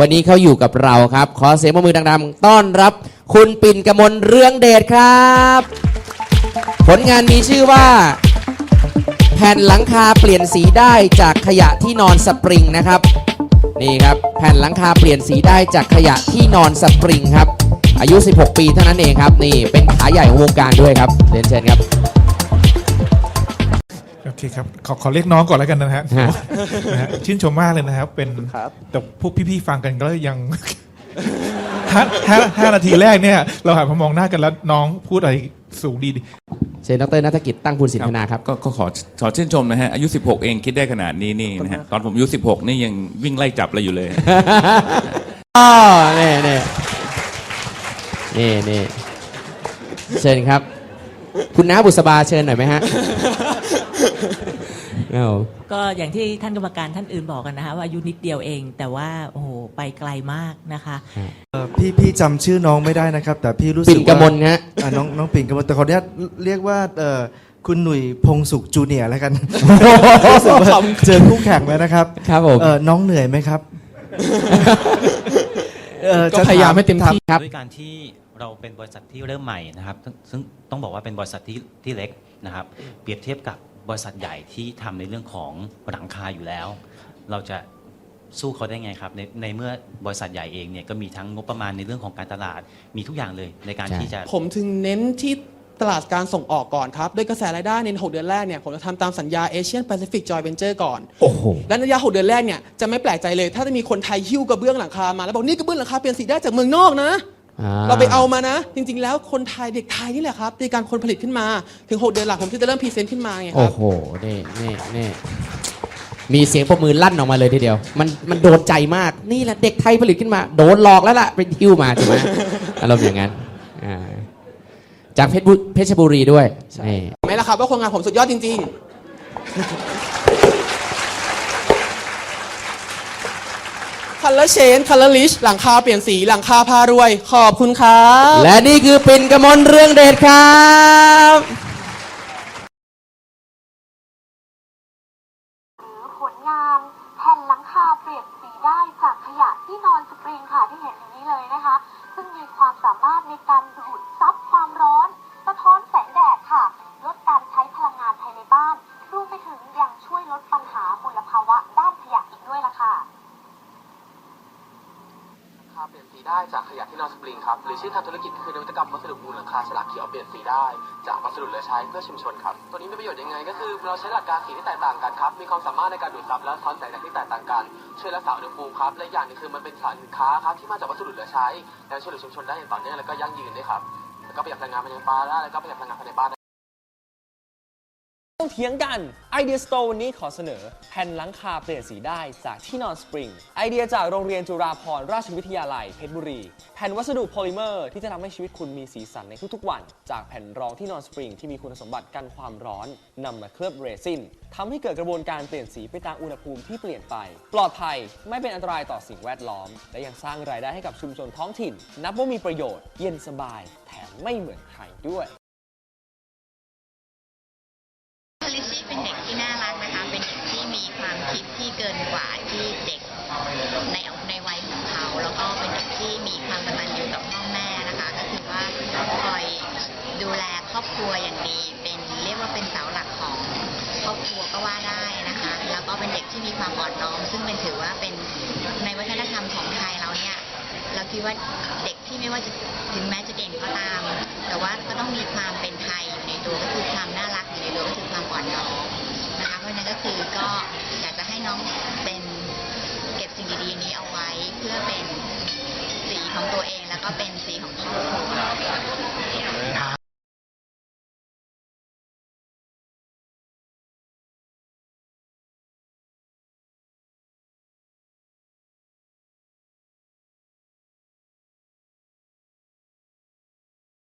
วันนี้เขาอยู่กับเราครับ ขอเสียงปรบมือดังๆ ต้อนรับคุณปิ่นกมลเรืองเดชครับ ผลงานมีชื่อว่า แผ่นหลังคาเปลี่ยนสีได้จากขยะที่นอนสปริงนะครับนี่ครับแผ่นหลังคาเปลี่ยนสีได้จากขยะที่นอนสปริงครับ อายุ 16 ปีเท่านั้นเองครับ นี่เป็นขาใหญ่ของวงการด้วยครับเรียนเชิญครับ โอเคครับขอขอเรียกน้องก่อนแล้วกันนะฮะฮะนะฮะชื่นชมมากเลยนะครับ เป็นครับ แต่พวกพี่ๆฟังกันก็ยัง ห้าห้าห้านาทีแรกเนี่ย เราหันมามองหน้ากันแล้วน้องพูดอะไรสูงดีเชิญดรนัฐกิจตั้งพูนสินธนาครับ ก็ก็ขอขอชื่นชมนะฮะอายุ 16 เองคิดได้ขนาดนี้นี่นะฮะตอนผมอายุ 16 นี่ยังวิ่งไล่จับเราอยู่เลย อ๋อนี่นี่นี่นี่เชิญครับ คุณน้าบุษบาเชิญหน่อยไหมฮะเอา ก็อย่างที่ท่านกรรมการท่านอื่นบอกกันนะคะว่าอายุนิดเดียวเอง แต่ว่าโอ้โหไปไกลมากนะคะ เอ่อพี่พี่จำชื่อน้องไม่ได้นะครับ แต่พี่รู้สึปิ่กนกมลว่าฮะ อะน้องน้องปิ่นกมลแต่ขออนุญาตเรียกว่าเอ่อคุณหนุ่ยพงสุขจูเนียร์แล้วกันรู้สึกว่าเจอคู่แข่งแล้วนะครับครับผม เอ่อน้องเหนื่อยไหมครับเอ่อก็จะพยายามให้เต็มที่ ครับ ด้วยการที่ เราเป็นบริษัทที่เริ่มใหม่นะครับซึ่งซึ่งต้องบอกว่าเป็นบริษัทที่ที่เล็กนะครับ เปรียบเทียบกับบริษัทใหญ่ที่ทำในเรื่องของหลังคาอยู่แล้ว เราจะสู้เขาได้ไงครับในในเมื่อบริษัทใหญ่เองเนี่ยก็มีทั้งงบประมาณในเรื่องของการตลาดมีทุกอย่างเลยในการใช่ที่จะ ผมถึงเน้นที่ตลาดการส่งออกก่อนครับด้วยกระแสรายได้ใน 6 เดือนแรกเนี่ยผมจะทำตามสัญญา Asian Pacific Joint Venture ก่อนโอ้โหและในระยะ 6 เดือนแรกเนี่ยจะไม่แปลกใจเลย ถ้าจะมีคนไทยหิ้วกระเบื้องหลังคามาแล้วบอกนี่กระเบื้องหลังคาเปลี่ยนสีได้จากเมืองนอกนะ เราไปเอามานะ จริง ๆ แล้วคนไทยเด็กไทยนี่แหละครับในการคนผลิตขึ้นมาถึง 6 เดือนหลังผมที่จะเริ่มพรีเซนต์ขึ้นมาไงคโอ้รับ โหนี่นี่นี่มีเสียงปรบมือลั่นออกมาเลยทีเดียว มันมันโดนใจมากนี่แหละเด็กไทยผลิตขึ้นมา โดนหลอกแล้วล่ะเป็นทิวมาใช่ไหม อารมณ์อย่างนั้นอ่าจากเพชรบุเพชรบุรีด้วยนี่ไหมล่ะครับว่าคนงานผมสุดยอดจริง คัลเลอร์เชนคัลเลอร์ลิชหลังคาเปลี่ยนสีหลังคาพารวย ขอบคุณครับ และนี่คือปิ่นกมลเรื่องเดชครับหรือผลงานแผ่นหลังคาเปลี่ยนสีได้จากขยะที่นอนสปริงค่ะที่เห็นอยู่นี้เลยนะคะ ซึ่งมีความสามารถในการดูดซับ คาเปลี่ยนสีได้จากขยะที่นอนสปริงครับ หรือชื่อทางธุรกิจคือนวัตกรรมวัสดุมูลหลังคาฉลากเขียวเปลี่ยนสีได้ จากวัสดุเหลือใช้เพื่อชุมชนครับ ตัวนี้มีประโยชน์ยังไงก็คือเราใช้หลักการสีที่แตกต่างกันครับ มีความสามารถในการดูดซับและสะท้อนแสงแดดที่แตกต่างกัน ช่วยรักษาอุณหภูมิครับ และอย่างนึงคือมันเป็นสินค้าครับที่มาจากวัสดุเหลือใช้และช่วยเหลือชุมชนได้อย่างต่อเนื่องแล้วก็ยั่งยืนด้วยครับ แล้วก็ประหยัดพลังงานภายในบ้านได้แล้วก็ประหยัดพลังงานภายในบ้าน ต้องเถียงกันไอเดียสโตร์วันนี้ขอเสนอ แผ่นหลังคาเปลี่ยนสีได้จากที่นอนสปริง ไอเดียจากโรงเรียนจุฬาภรณราชวิทยาลัยเพชรบุรี แผ่นวัสดุโพลิเมอร์ที่จะทำให้ชีวิตคุณมีสีสันในทุกๆวัน จากแผ่นรองที่นอนสปริงที่มีคุณสมบัติกันความร้อนนำมาเคลือบเรซินทำให้เกิดกระบวนการเปลี่ยนสีไปตามอุณหภูมิที่เปลี่ยนไป ปลอดภัยไม่เป็นอันตรายต่อสิ่งแวดล้อม และยังสร้างรายได้ให้กับชุมชนท้องถิ่น นับว่ามีประโยชน์เย็นสบาย แถมไม่เหมือนใครด้วย เด็กที่น่ารักนะคะ เป็นเด็กที่มีความคิดที่เกินกว่าที่เด็ก คิดว่าเด็กที่ไม่ว่าจะถึงแม้จะเด่นก็ตาม แต่ว่าก็ต้องมีความเป็นไทยอยู่ในตัวก็คือความน่ารักอยู่ในตัวก็คือความอ่อนน้อม